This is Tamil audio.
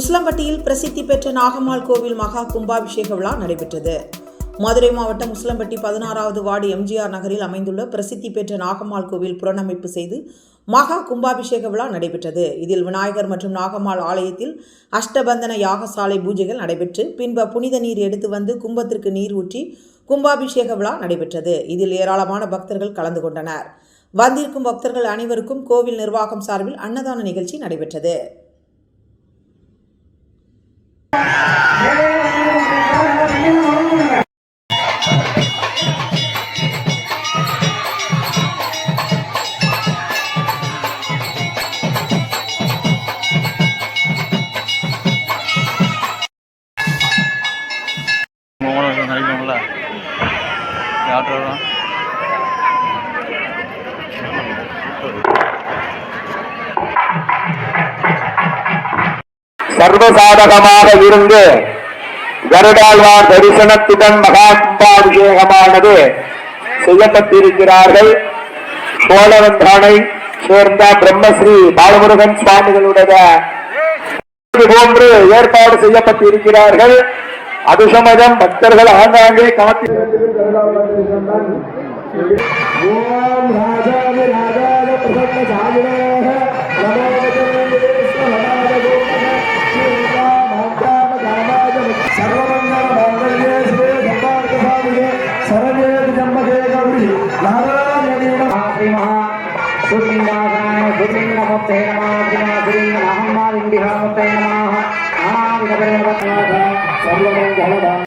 உஸ்லம்பட்டியில் பிரசித்தி பெற்ற நாகம்மாள் கோவில் மகா கும்பாபிஷேக விழா நடைபெற்றது. மதுரை மாவட்டம் உஸ்லம்பட்டி பதினாறாவது வார்டு எம்ஜிஆர் நகரில் அமைந்துள்ள பிரசித்தி பெற்ற நாகம்மாள் கோவில் புனரமைப்பு செய்து மகா கும்பாபிஷேக விழா நடைபெற்றது. இதில் விநாயகர் மற்றும் நாகம்மாள் ஆலயத்தில் அஷ்டபந்தன யாகசாலை பூஜைகள் நடைபெற்று பின்பு புனித நீர் எடுத்து வந்து கும்பத்திற்கு நீர் ஊற்றி கும்பாபிஷேக விழா நடைபெற்றது. இதில் ஏராளமான பக்தர்கள் கலந்து கொண்டனர். வந்திருக்கும் பக்தர்கள் அனைவருக்கும் கோவில் நிர்வாகம் சார்பில் அன்னதான நிகழ்ச்சி நடைபெற்றது. மூணு நடிக்கணும்ல சர்வசாதகமாக இருந்து கருடாழ்வார் தரிசனத்துடன் மகா செய்யப்பட்டிருக்கிறார்கள். சோழவந்தானை சேர்ந்த பிரம்மஸ்ரீ பாலமுருகன் சுவாமிகளுடைய போன்று ஏற்பாடு செய்யப்பட்டிருக்கிறார்கள். அது சமயம் பக்தர்கள் ஆங்காங்கே ஓம் ராஜாய ராஜாய பிரசன்ன சாயினாக நமோ சர்வமங்கல மங்கல்யே சிவே சம்பார்க்க சாமியே சரண்யே ஜம்பகே கௌரி நாராயணீ சுலிங்காசனாய சுலிங்கமுத்தே நமாக சுலிங்க அகம்மா இந்திகாமுத்தே நமாக ஆனாவித Gracias.